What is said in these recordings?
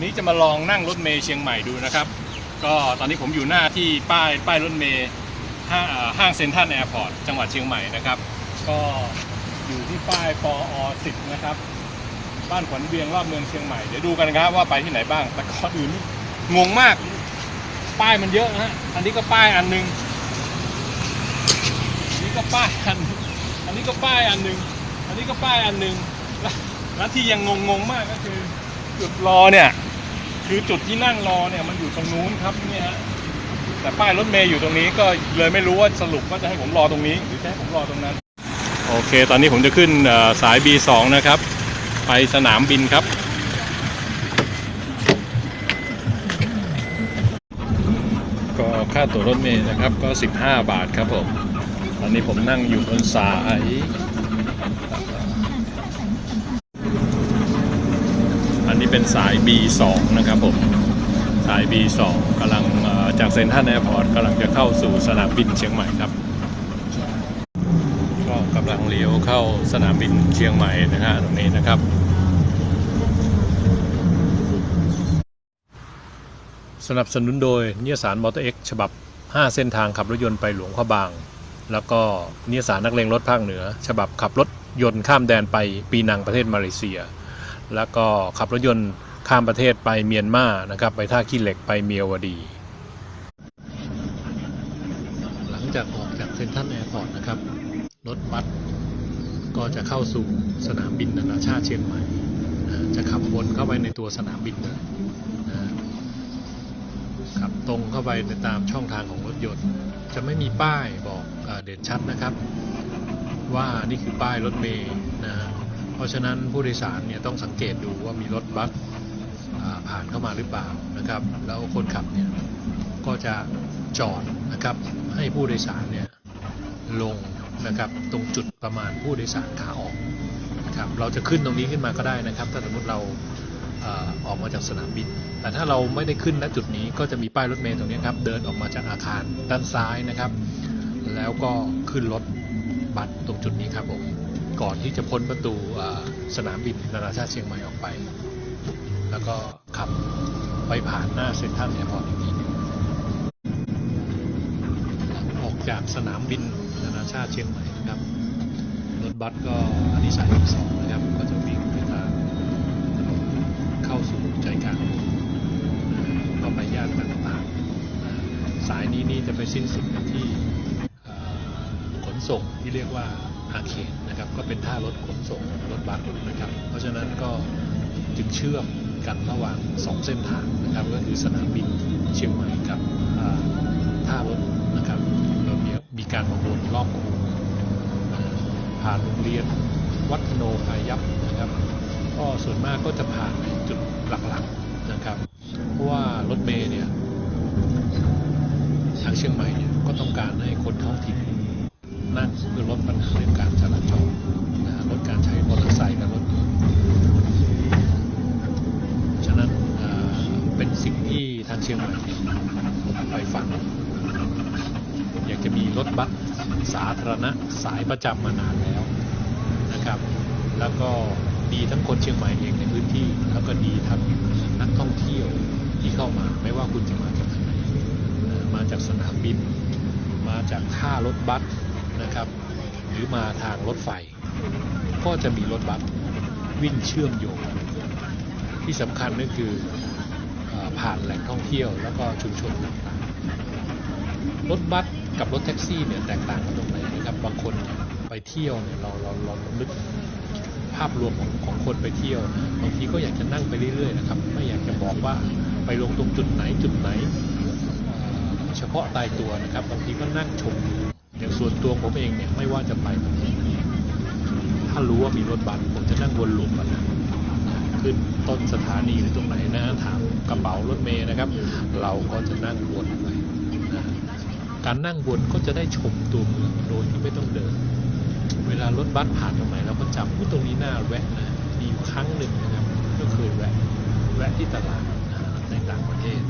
วันนี้จะมาลองนั่งรถเมย์เชียงใหม่ดูนะครับ ก็ตอนนี้ผมอยู่หน้าที่ป้ายป้ายรถเมย์ห้างเอ่อห้างเซ็นทรัลแอร์พอร์ตจังหวัดเชียงใหม่นะครับ ก็อยู่ที่ป้ายปอ10นะครับ บ้านขวัญเวียงรอบเมืองเชียงใหม่ เดี๋ยวดูกันครับว่าไปที่ไหนบ้าง แต่ก่อนอื่นี่งงมาก ป้ายมันเยอะนะฮะ อันนี้ก็ป้ายอันหนึงอันนี้ก็ป้ายอัน อันนี้ก็ป้ายอันหนึ่งอันนี้ก็ป้ายอันหนึ่งแล้วที่ยังงงๆมากก็คือจุดรอเนี่ย คือจุดที่นั่งรอเนี่ยมันอยู่ตรงนู้นครับเนี่ยฮะแต่ป้ายรถเมย์อยู่ตรงนี้ก็เลยไม่รู้ว่าสรุปว่าจะให้ผมรอตรงนี้ หรือจะให้ผมรอตรงนั้น โอเค ตอนนี้ผมจะขึ้นสาย B2 นะครับ ไปสนามบินครับ ก็ค่าตั๋วรถเมล์นะครับก็ 15 บาทครับผม ตอนนี้ผมนั่งอยู่บนสาย อันนี้ เป็นสาย B2 นะครับผม สาย B2 กำลังจากเซ็นทรัลแอร์พอร์ตกำลังจะเข้าสู่สนามบินเชียงใหม่ครับ ก็กำลังเลี้ยวเข้าสนามบินเชียงใหม่นะฮะตรงนี้นะครับสนับสนุนโดยนิยสารมอเตอร์เอ็กฉบับ 5 เส้นทางขับรถยนต์ไปหลวงพระบาง แล้วก็นิยสารนักเลงรถภาคเหนือ ฉบับขับรถยนต์ข้ามแดนไปปีนังประเทศมาเลเซีย แล้วก็ขับรถยนต์ข้ามประเทศไปเมียนมานะครับไปท่าขี้เหล็กไปเมียวดี หลังจากออกจากเซ็นทรัลแอร์พอร์ตนะครับ รถบัสก็จะเข้าสู่สนามบินนานาชาติเชียงใหม่ จะขับวนเข้าไปในตัวสนามบินเลยนะขับตรงเข้าไปในตามช่องทางของรถยนต์ จะไม่มีป้ายบอกเด่นชัดนะครับ ว่านี่คือป้ายรถเมล์นะฮะ ราะฉะนั้นผู้โดยสารเนี่ยต้องสังเกตดูว่ามีรถบัสผ่านเข้ามาหรือเปล่านะครับ แล้วคนขับเนี่ยก็จะจอดนะครับให้ผู้โดยสารเนี่ยลงนะครับตรงจุดประมาณผู้โดยสารขาออกนะครับเราจะขึ้นตรงนี้ขึ้นมาก็ได้นะครับ ถ้าสมมติเราออกมาจากสนามบิน แต่ถ้าเราไม่ได้ขึ้นณจุดนี้ก็จะมีป้ายรถเมล์ตรงนี้ครับ เดินออกมาจากอาคารด้านซ้ายนะครับ แล้วก็ขึ้นรถบัสตรงจุดนี้ครับผม ก่อนที่จะพ้นประตูสนามบินนานาชาติเชียงใหม่ออกไป แล้วก็ขับไปผ่านหน้าเซ็นทรัลแอร์พอร์ตอีกทีนึงออกจากสนามบินนานาชาติเชียงใหม่นะครับรถบัสก็อันนี้สายที่สองนะครับก็จะวิ่งไปทางถนนเข้าสู่ใจกลางก็ไปย่านต่างๆสายนี้นี่จะไปสิ้นสุดที่ขนส่งที่เรียกว่า อาเขตนะครับก็เป็นท่ารถขนส่งรถบัสนะครับ เพราะฉะนั้นก็จึงเชื่อมกันระหว่างสองเส้นทางนะครับก็คือสนามบินเชียงใหม่กับท่ารถนะครับโดยมีมีการมาวนรอบคูผ่านโรงเรียนวัดโนพายัพนะครับก็ส่วนมากก็จะผ่านในจุดหลักๆนะครับ เพราะว่ารถเมล์เนี่ยทางเชียงใหม่เนี่ยก็ต้องการให้คนท้องถิ่นนั่งเพื่อลดปัญหาเรื่องการจราจรนะลดการใช้มอเตอร์ไซค์และรถยนต์ฉะนั้นเอ่อเป็นสิ่งที่ทางเชียงใหม่เนี่ยไปฝัน อยากจะมีรถบัสสาธารณะ สายประจำมานานแล้วนะครับ แล้วก็ดีทั้งคนเชียงใหม่เองในพื้นที่ แล้วก็ดีทั้งนักท่องเที่ยวที่เข้ามา ไม่ว่าคุณจะมาจากไหนมาจากสนามบิน มาจากท่ารถบัสนะครับ หรือมาทางรถไฟ ก็จะมีรถบัสวิ่งเชื่อมโยง ที่สำคัญก็คือเออผ่านแหล่งท่องเที่ยวแล้วก็ชุมชนต่างๆรถบัสกับรถแท็กซี่เนี่ยแตกต่างกันตรงไหน นะครับบางคนไปเที่ยวเนี่ยเราเราเราเรานึกภาพรวมของของคนไปเที่ยวบางทีก็อยากจะนั่งไปเรื่อยๆนะครับ ไม่อยากจะบอกว่าไปลงตรงจุดไหนจุดไหน เฉพาะตายตัวนะครับ บางทีก็นั่งชมอยู่อย่างส่วนตัวผมเองเนี่ยไม่ว่าจะไปถ้ารู้ว่ามีรถบัสผมจะนั่งวนลูปกันะขึ้นต้นสถานีหรือตรงไหนนะถามกระเป๋ารถเมย์นะครับ เราก็จะนั่งวน การนั่งวนก็จะได้ชมตัวเมืองโดยที่ไม่ต้องเดิน เวลารถบัสผ่านตรงไหนเราก็จำว่าตรงนี้น่าแวะนะมีอยู่ครั้งหนึ่งนะครับก็เคยแวะแวะที่ตลาดนะในต่างประเทศ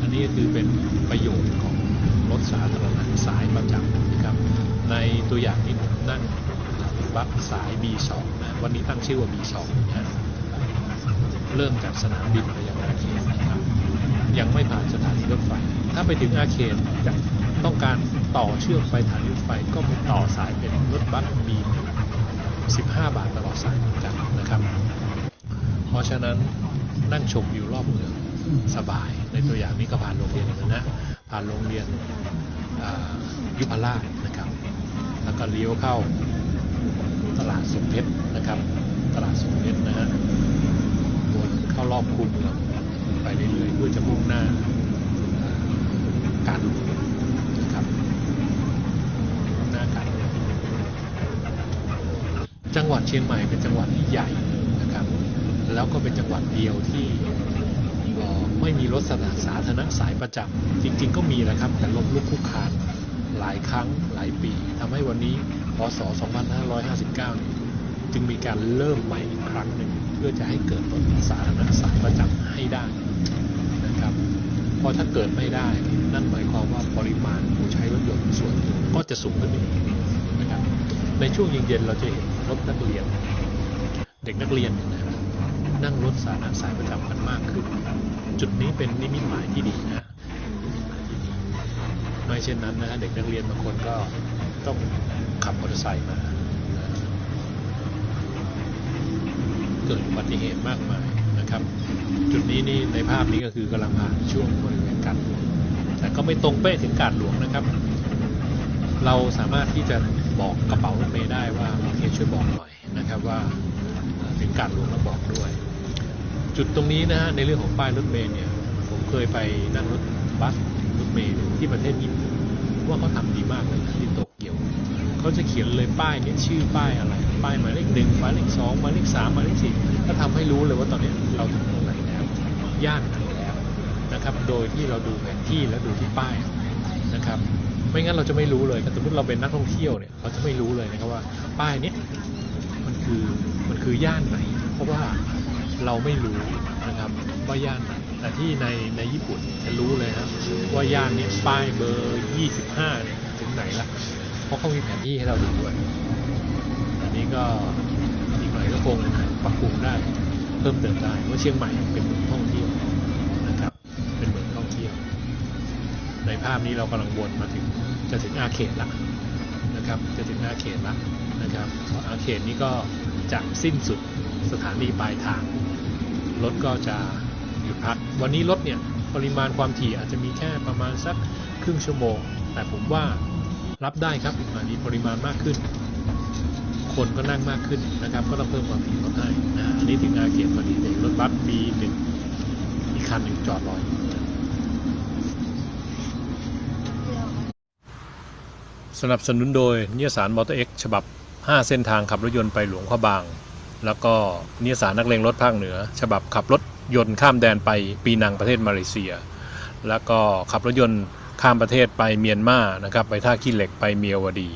อันนี้คือเป็นประโยชน์ของรถสาธารณะสายประจำนะครับ ในตัวอย่างที่ผมนั่งบัสสาย B2 นะวันนี้ตั้งชื่อว่า B2 นะเริ่มจากสนามบินไปยังอาเขตนะครับ ยังไม่ผ่านสถานีรถไฟ ถ้าไปถึงอาเขตจะ ต้องการต่อเชื่อมไปสถานรถไฟก็ไปต่อสายเป็นรถบัสมี 15 บาทตลอดสายเหมือนกันนะครับ เพราะฉะนั้นนั่งชมวิวรอบเมืองสบายในตัวอย่างนี้ก็ผ่านโรงเรียนอย่างนั้นะผ่านโรงเรียนยุพราชนะครับ แล้วก็เลี้ยวเข้าตลาดสมเพชรนะครับ ตลาดสมเพชรนะฮะวนเข้ารอบคูเมืองไปเรื่อยๆเพื่อจะมุ่งหน้าการหลวงนะครับมุ่งหน้าการหลวงจังหวัดเชียงใหม่เป็นจังหวัดที่ใหญ่นะครับ แล้วก็เป็นจังหวัดเดียวที่ไม่มีรถสาธารณะสายประจำจริง ๆ ก็มีนะครับแต่ล้มลุกคุกคานหลายครั้งหลายปีทำให้วันนี้พศ 2559นี่ยจึงมีการเริ่มใหม่อีกครั้งหนึ่งเพื่อจะให้เกิดรถสาธารณะสายประจำให้ได้นะครับเพราะถ้าเกิดไม่ได้นั่นหมายความว่าปริมาณผู้ใช้รถยนต์ส่วนหญ่ก็จะสูงขึ้นอีก ในช่วงเย็นๆเราจะเห็นรถนักเรียน เด็กนักเรียนนั่งรถสาธารณะสายประจำกันมากขึ้น จุดนี้เป็นนิมิตหมายที่ดีนะไม่เช่นนั้นนะเด็กนักเรียนบางคนก็ต้องขับมอเตอร์ไซค์มาเกิดอุบัติเหตุมากมายนะครับ จุดนี้นี่ในภาพนี้ก็คือกำลังผ่านช่วงบริเวณการหลวงแต่ก็ไม่ตรงเป๊ะถึงการหลวงนะครับ เราสามารถที่จะบอกกระเป๋ารถเมย์ได้ว่าโอเคช่วยบอกหน่อยนะครับว่าถึงการหลวงแล้วบอกด้วย จุดตรงนี้นะฮะในเรื่องของป้ายรถเมย์เนี่ยผมเคยไปนั่งรถบัสรถเมย์ที่ประเทศญี่ปุ่นว่าเขาทำดีมากเลยนะที่โตเกียวเขาจะเขียนเลยป้ายเนี่ยชื่อป้ายอะไร ป้ายหมายเลขหนึ่งหมายเลขสองหมายเลขสามหมายเลขสี่ก็ทำให้รู้เลยว่าตอนนี้เราถึงตรงไหนแล้วย่านไหนแล้วนะครับ โดยที่เราดูแผนที่แล้วดูที่ป้ายนะครับ ไม่งั้นเราจะไม่รู้เลยสมมติเราเป็นนักท่องเที่ยวเนี่ยเราจะไม่รู้เลยนะครับว่าป้ายนี้มันคือมันคือย่านไหน เพราะว่าเราไม่รู้นะครับว่าย่านไหนแต่ที่ในในญี่ปุ่นจะรู้เลยครับว่าย่านนี้ป้ายเบอร์ 25เนี่ยถึงไหนละเพราะเขามีแผนที่ให้เราดูด้วยอันนี้ก็อีกหน่อยก็คงปรับปรุงได้เพิ่มเติมได้เพราเชียงใหม่เป็นเมืองท่องเที่ยว ในภาพนี้เรากำลังวนมาถึงจะถึงอาเขตละนะครับ จะถึงอาเขตละนะครับอาเขตนี้ก็จะสิ้นสุดสถานีปลายทางรถก็จะหยุดพัก วันนี้รถเนี่ยปริมาณความถี่อาจจะมีแค่ประมาณสักครึ่งชั่วโมง แต่ผมว่ารับได้ครับอันนี้ปริมาณมากขึ้น คนก็นั่งมากขึ้นนะครับ ก็ต้องเพิ่มความถี่รถให้นะอันนี้ถึงอาเขตพอดีเลยรถบัสมีหนึ่งอีกคันหนึ่งจอดรออยู่ สนับสนุนโดยนิยสารมอเตอร์เอ็กฉบับ 5 เส้นทางขับรถยนต์ไปหลวงพระบาง แล้วก็นิยสารนักเลงรถภาคเหนือ ฉบับขับรถยนต์ข้ามแดนไปปีนังประเทศมาเลเซีย แล้วก็ขับรถยนต์ข้ามประเทศไปเมียนมานะครับไปท่าขี้เหล็กไปเมียวดี